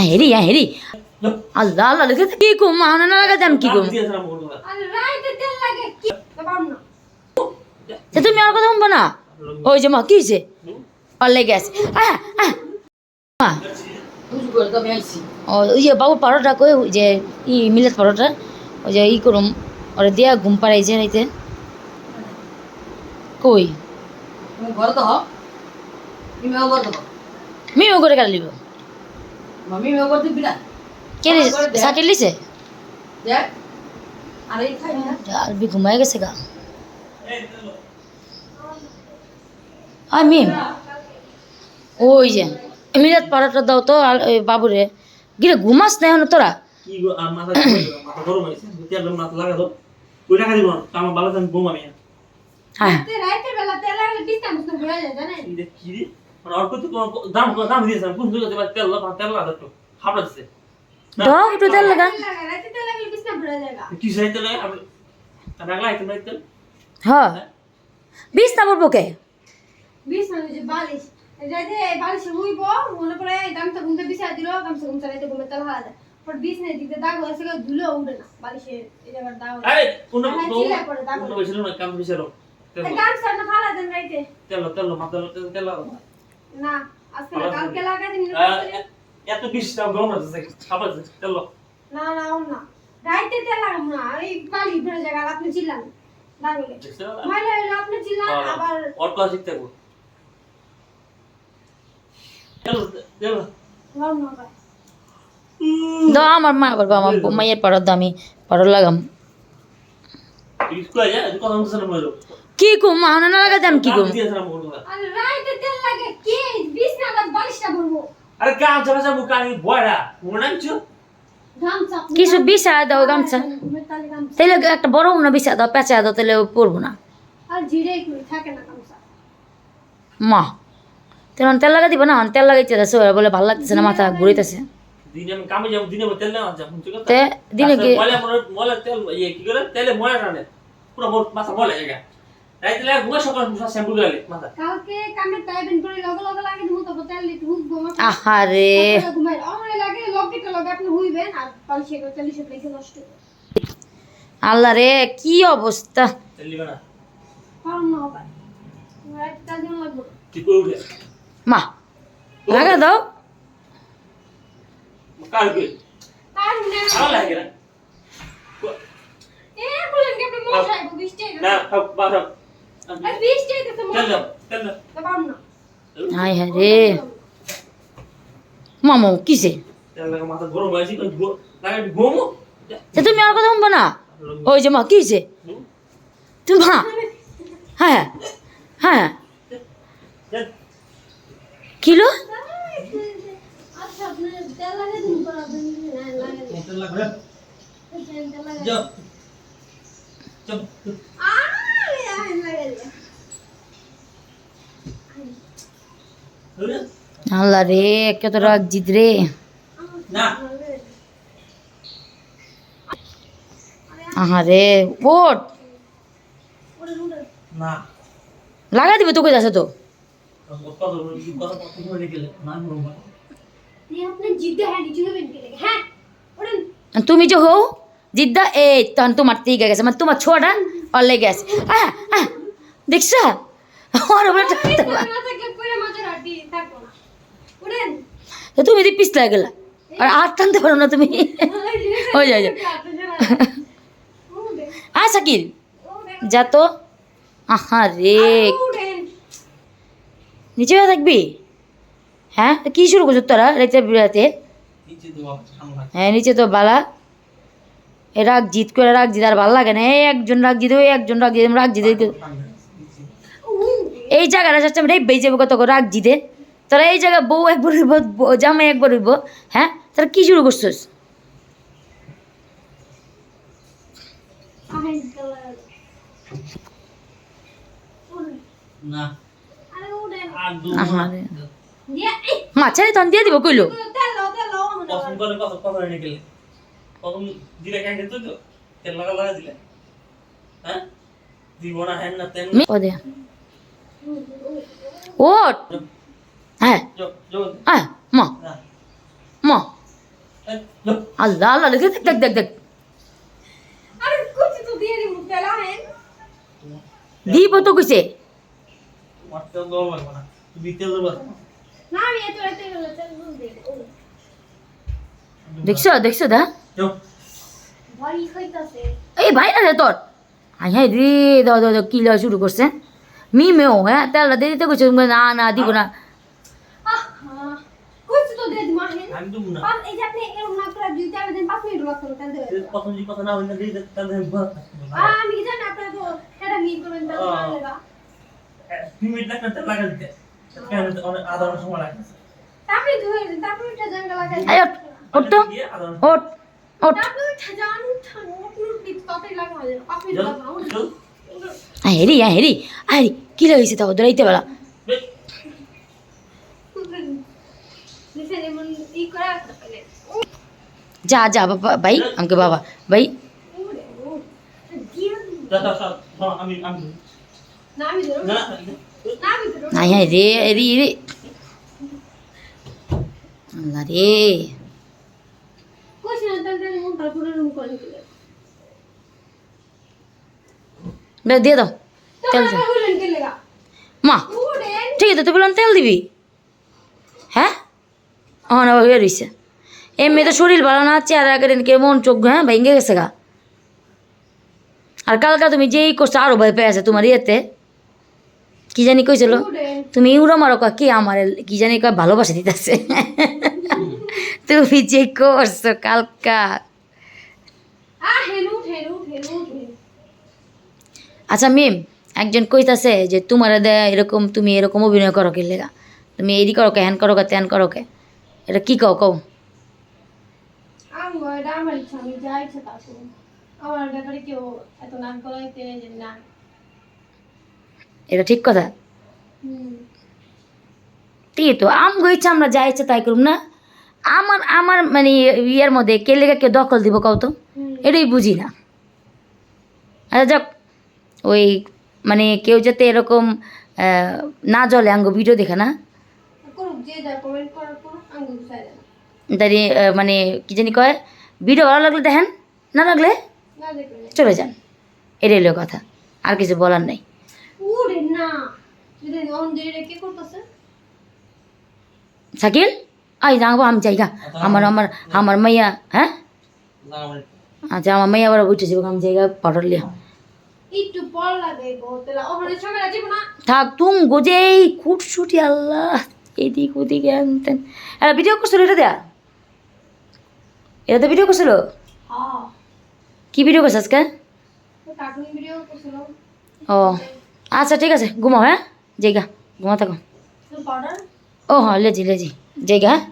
হেরি হেরি। আল্লাহ আল্লাহ কি কুম মাহনা না লাগাতে আমি কি কুম? আরে রাইতে তেল লাগে কি বাবা না তা তুমি আর কথা শুনব না? ওই যে মা কি হয়েছে? আর লেগে আছে। মা। ও, ওই যে বাবু পারোটা কই যে ই মিলেট পারোটা ওই যে ই করুম ওরে দিয়া ঘুম পাড়াইছে রাইতে কই? ঘরে তো মিও করে গেল লিব মিমেও ঘরে দিবি না কে রে সাকির লিছে দেখ। আর এই খাই না। আর বি ঘুমাই গেছে গা। আই মিম। ওই যে মিলেট পারোটা দাও তো আর বাবুরে। গিরে ঘুমাস না এখন তোরা? কি গো আর মাথা মাথা গরম হয়েছে। তেল মাথা লাগা দাও ওই টাকা দিব আমার ভালো আমি ঘুম আমি হ্যাঁ। তে রাইতে বেলা তেল লাগলে বিছনা মুছতে ঘুরে যায় জানেন? কি রে কি রে? অল্প তো দাম দাম দিয়েছিলাম কোন তেল লাগা তেল লাগা একটু হাবড়া দিছে। দাও একটু তেল লাগা। তেল লাগে রাইতে তেল? লাগলে বিছনা ঘুরে যায় কি সাইতে তেল। আমি রাগলা আইতে না তেল হ্যাঁ বিষ না কে বিছনা যে বালিশ। রাইতে বালিশে হুইব মনে করে গামছা ঘুমতে বিছাই দিল গামছা ঘুমতে রাইতে তেল হারা যায় পর বিছনা দিতে দাগ হয়েছে ধুলো উঠে না বালিশে এই জায়গার দাগ। আরে কোন হ্যাঁ, কোন বসে না কাম বসে রো তেল তা গামছা না ফালা দেন রাইতে। তেল তেল মাথা তেল তেল লাগা না আজকে কালকে লাগাই দিন এত বিশ টাকা গরম আছে খাবার তেল না না না। রাইতে তেল লাগাম না এই বালি ঘুরে যায় আপনি চিল্লান। দাগ হলে আপনি চিল্লান আবার অর ক্লাস শিখতে থাকব। তেল তেল গরম না পায় দাও আমার মা বলব আমার মায়ের পাড়ার দামি পাড়ার লাগাম। স্কুলে কথা বলতে না কি কুম? মাহনা না লাগাতে আমি কি মজো আরে রাইতে তেল লাগে কে? বিছনাটা বালিশটা ভরবো আরে কাম চাপা চাপা কানি বড়া গামছা কিছু বিছা দাও গামছা। তালে একটা বড় না বিছা দাও পেঁচা দাও তাহলে ও পড়ব না। আর জিরে কই থাকে না গামছা। মা তেমন তেল লাগা দিব না? তেল লাগাইতে আছে ওরা বলে ভালো লাগতেছে না মাথা ঘুরিতেছে দিনে আমি কামে যাব দিনে তেল না আনছে শুনছো তে দিনে কি মলে মলে তেল ইয়ে কি করে? তেলে মলে টানে। পুরো মাথা মলে জায়গা রাইতে লাগে ঘুমে শ্যাম্পু গেলে মাথা। কালকে কামে টাইবেন করে লগে লগে লাগে দিমু তো তেল লিট হুক গোমা আহারে। ঘুমাই আমার লাগে লকেটে লগে আপনি হুইবেন আর বালিশে করে তেল লিশে প্লেসে নষ্ট আল্লাহ রে কি অবস্থা? তেল না। পারম না হবে রাইতে তেল লাগবে? ঠিক করে মা লাগা দাও। কাল না ভালো লাগে না। এ বলেন কি আপনি মশাই বৃষ্টি না সব হায় হায় রে মামু কিসে তুমি আর কথা শুনব না ওই যে মা কিসে তুমি মা হ্যাঁ হ্যাঁ কিলো আচ্ছা আপনি তেল লাগে দিন পর আপনি হ্যাঁ লাগে দিন। তেল লাগবে তেল লাগে যাও চল আরে আরে লাগে দিন। আল্লাহ রে কত রাগ জিত রে। না। আহারে ওট ওরে ওরে না। লাগা দিবে তোকে যাচ্ছে তো। হ্যাঁ তুমি যে হও জিদ্দা এই তখন তোমার তিকে গেছে। মানে তোমার ছোয়াটা আর লেগে আছে। আহ আহ দেখছ? তো তুমি দিয়ে পিছলা গেলা। আর আর টানতে পারো না তুমি। হয়ে যায় আ শাকিল যা তো। আহা রে। নিচে হয়ে থাকবি? হ্যাঁ কি শুরু করছ তোরা রাতে বিরাতে নিচে তো সামলা হ্যাঁ নিচে তো বালা। এ রাগ জিত করে রাগ জিত আর ভালো লাগে না। এই একজন রাগ জিত ওই একজন রাগ জিত রাগ জিতে এই জায়গাটা চাচ্ছে আমি রেবে যাব কত করে রাগ জিতে তোরা এই জায়গায় বউ একবার হইব জামাই একবার হইব হ্যাঁ? তোরা কি শুরু করছিস? না। আরে ওরেন আর দু আহা। রে। দিয়ে মাছের তখন দিয়ে দিব কইলো। তেল লাও তেল লাও পছন্দ করে কথা কথা এনে গেলে? কখন দিলে কেন তো তো তেল লাগা লাগা দিলে। হ্যাঁ? দিব না হ্যাঁ না তেল মি- ও দে। ওট। হ্যাঁ হ্যাঁ ম। ম। আল্লাহ আল্লাহ দেখ দেখ দেখ দেখ দিব তো দেবো দেখছ দেখছ দা? এই ভাই না তোর। হাই হাই রে দাও দাও দাও কি লওয়া শুরু করছে। মি মেও হ্যাঁ তেলটা দিয়ে দিতে কইছে না না দিব না আহা কুচি তো দিয়ে দিব হেন আমি দেবো না। পাঁচ এই যে আপনি এরকম না করে দুই চার দিন পাঁচ মিনিট লাগতো তেল দেবে এই প্রথম যে কথা না হইলে দিয়ে দে, তেল দেবে। আমি কি জানি আপনারা তো এটা মিট করবেন তেল আহ। ভালো লাগা দুই মিনিট লাগবে তেল লাগা দিতে। কেন অনেক আধা ঘণ্টা সময় লাগে। তারপরে ধুয়ে তারপরে এটা জাঙ্গা লাগাই ওঠ, ওঠ তো ওঠ ওঠ তারপরে উঠে যান উঠান উঠুন পিট পাপড়ি লাগা হয় পাপড়ি হেরি আয় হেরি আয় হেরি কি লাগিয়েছে তাও দৌড়াইতে বেলা যা যা, বাবা ভাই আমাকে বাবা ভাই। হ্যাঁ। না হায় রে রে রে আল্লাহ দিলে বে দিয়ে দাও তেল মা ঠিক আছে তুই বললাম তেল দিবি। হ্যাঁ? ও না হয়ে রইছে। এমনি তো শরীর ভালো না চেহারা আগে কে মন চোখ হ্যাঁ ভেঙে গেছে গা। আর কালকা তুমি যেই করছ আরও ভয় পেয়ে আছে তোমার ইয়েতে। কি জানি কইছিল? তুমি ইউরো মারো কা কি আমার কি জানি কয় ভালোবাসা দিতেছে। তুমি যে করছ কালকা। আচ্ছা মিম একজন কইতাছে যে তোমার দে এরকম তুমি এরকম অভিনয় করো কে লেগা। তুমি এদি করো কে হ্যান করো। কে ত্যান করো কে এটা কি কও কও এটা আমি ঠিক কথা? ঠিক তো আমগো ইচ্ছা আমরা যা ইচ্ছা তাই করুম না? আমার আমার মানে ইয়ের মধ্যে কে লেগে কেউ দখল দিব কও তো? এটাই বুঝি না। আচ্ছা যাক। ওই মানে কেউ যাতে এরকম না জলে আঙ্গ ভিডিও দেখে না? করুক যে যা কমেন্ট করার করুক আমি বুঝাই দেন তাই মানে কি জানি কয় ভিডিও ভালো লাগলে দেখেন না লাগলে চলে যান। এটাই হলো কথা আর কিছু বলার নাই। শাকিল? আই যাব আমি যাই গা আমার আমার আমার মাইয়া হ্যাঁ? আচ্ছা আমার মাইয়া আবার উঠেছি আমি জায়গা পাউডার লিয়া। একটু পর লাগে তাহলে ওখানে সকালে যাব না? থাক তুম গোজেই খুটছুটি আল্লাহ এদিক ওদিক আনতেন আর ভিডিও করছিল এটা দেয়া? এটা তো ভিডিও করছিল? হ্যাঁ। কি ভিডিও করছে আজকে? ও আচ্ছা ঠিক আছে ঘুমাও হ্যাঁ? জায়গা ঘুমা থাকো। ও হ্যাঁ লেজি লেজি জায়গা হ্যাঁ?